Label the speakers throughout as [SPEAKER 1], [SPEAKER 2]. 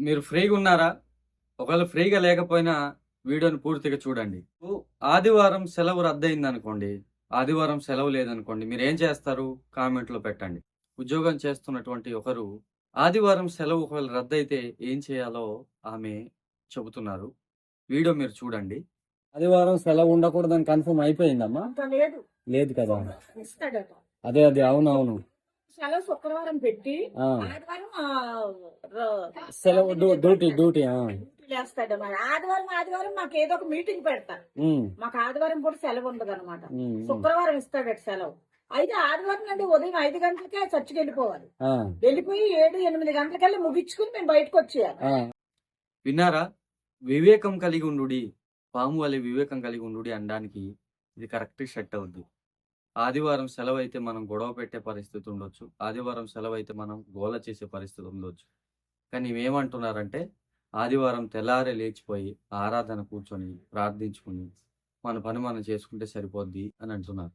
[SPEAKER 1] మీరు ఫ్రీగా ఉన్నారా? ఒకవేళ ఫ్రీగా లేకపోయినా వీడియోని పూర్తిగా చూడండి. ఆదివారం సెలవు రద్దయింది అనుకోండి ఆదివారం సెలవు లేదనుకోండి మీరు ఏం చేస్తారు? కామెంట్లో పెట్టండి. ఉద్యోగం చేస్తున్నటువంటి ఒకరు ఆదివారం సెలవు ఒకవేళ రద్దయితే ఏం చేయాలో ఆమె చెబుతున్నారు. వీడియో మీరు చూడండి. ఆదివారం సెలవు ఉండకూడదని కన్ఫర్మ్ అయిపోయిందమ్మా?
[SPEAKER 2] లేదు.
[SPEAKER 1] కదా? అదే అదే అవును అవును
[SPEAKER 2] సెలవు శుక్రవారం పెట్టి ఆదివారం
[SPEAKER 1] సెలవు డ్యూటీ డ్యూటీ
[SPEAKER 2] మరి ఆదివారం ఆదివారం మాకు ఏదో ఒక మీటింగ్ పెడతారు.
[SPEAKER 1] ఉమ్,
[SPEAKER 2] మాకు ఆదివారం కూడా సెలవు ఉండదు అనమాట. శుక్రవారం ఇస్తాడట సెలవు. అయితే ఆదివారం నుండి ఉదయం ఐదు గంటలకే చర్చికి వెళ్ళిపోవాలి.
[SPEAKER 1] ఆ,
[SPEAKER 2] వెళ్ళిపోయి ఏడు ఎనిమిది గంటలకల్లా ముగించుకుని మేము బయటకు వచ్చేయాలి.
[SPEAKER 1] విన్నారా? వివేకం కలిగి ఉండుడి. పాము వలె వివేకం కలిగి ఉండుడి అనడానికి ఇది కరెక్ట్ సెట్ అవుద్ది. ఆదివారం సెలవు అయితే మనం గొడవ పెట్టే పరిస్థితి ఉండొచ్చు. ఆదివారం సెలవు అయితే మనం గోల చేసే పరిస్థితి ఉండొచ్చు. కానీ ఏమంటున్నారంటే ఆదివారం తెల్లారే లేచిపోయి ఆరాధన కూర్చొని ప్రార్థించుకుని మన పని మనం చేసుకుంటే సరిపోద్ది అని అంటున్నారు.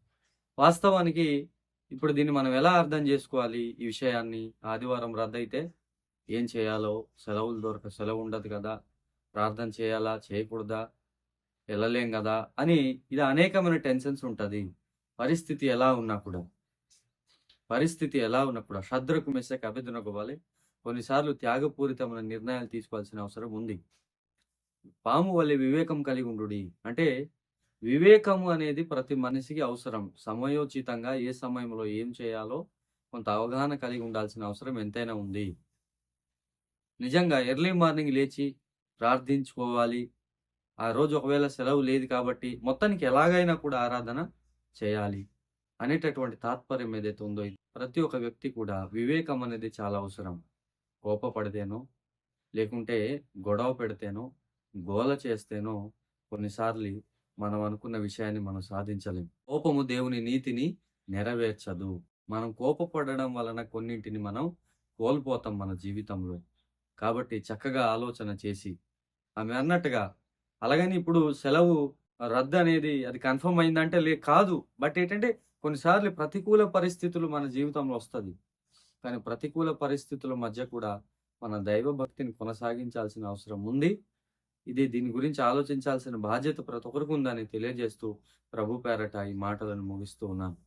[SPEAKER 1] వాస్తవానికి ఇప్పుడు దీన్ని మనం ఎలా అర్థం చేసుకోవాలి? ఈ విషయాన్ని ఆదివారం రద్దయితే ఏం చేయాలో? సెలవులు దొరక సెలవు ఉండదు కదా. ప్రార్థన చేయాలా? చేయకూడదా? వెళ్ళలేం కదా? అని ఇది అనేకమైన టెన్షన్స్ ఉంటుంది. పరిస్థితి ఎలా ఉన్నా కూడా పరిస్థితి ఎలా ఉన్నా కూడా శ్రద్ధకు మెస్సక అభ్యర్థనకోవాలి కొన్నిసార్లు త్యాగపూరితమైన నిర్ణయాలు తీసుకోవాల్సిన అవసరం ఉంది. పాము వల్లే వివేకం కలిగి ఉండుడి. అంటే వివేకము అనేది ప్రతి మనిషికి అవసరం. సమయోచితంగా ఏ సమయంలో ఏం చేయాలో కొంత అవగాహన కలిగి ఉండాల్సిన అవసరం ఎంతైనా ఉంది. నిజంగా ఎర్లీ మార్నింగ్ లేచి ప్రార్థించుకోవాలి. ఆ రోజు ఒకవేళ సెలవు లేదు కాబట్టి మొత్తానికి ఎలాగైనా కూడా ఆరాధన చేయాలి అనేటటువంటి తాత్పర్యం ఏదైతే ఉందో ప్రతి ఒక్క వ్యక్తి కూడా వివేకం అనేది చాలా అవసరం. కోపపడితేనో లేకుంటే గొడవ పెడితేనో గోల చేస్తేనో కొన్నిసార్లు మనం అనుకున్న విషయాన్ని మనం సాధించలేం. కోపము దేవుని నీతిని నెరవేర్చదు. మనం కోపపడడం వలన కొన్నింటిని మనం కోల్పోతాం మన జీవితంలో. కాబట్టి చక్కగా ఆలోచన చేసి ఆమె అన్నట్టుగా అలాగని ఇప్పుడు సెలవు రద్దు అనేది అది కన్ఫర్మ్ అయిందంటే లే కాదు. బట్ ఏంటంటే కొన్నిసార్లు ప్రతికూల పరిస్థితులు మన జీవితంలో వస్తుంది. కానీ ప్రతికూల పరిస్థితుల మధ్య కూడా మన దైవ భక్తిని కొనసాగించాల్సిన అవసరం ఉంది. ఇది దీని గురించి ఆలోచించాల్సిన బాధ్యత ప్రతి ఒక్కరికి ఉందని తెలియజేస్తూ ప్రభు పేరట ఈ మాటలను ముగిస్తూ ఉన్నాను.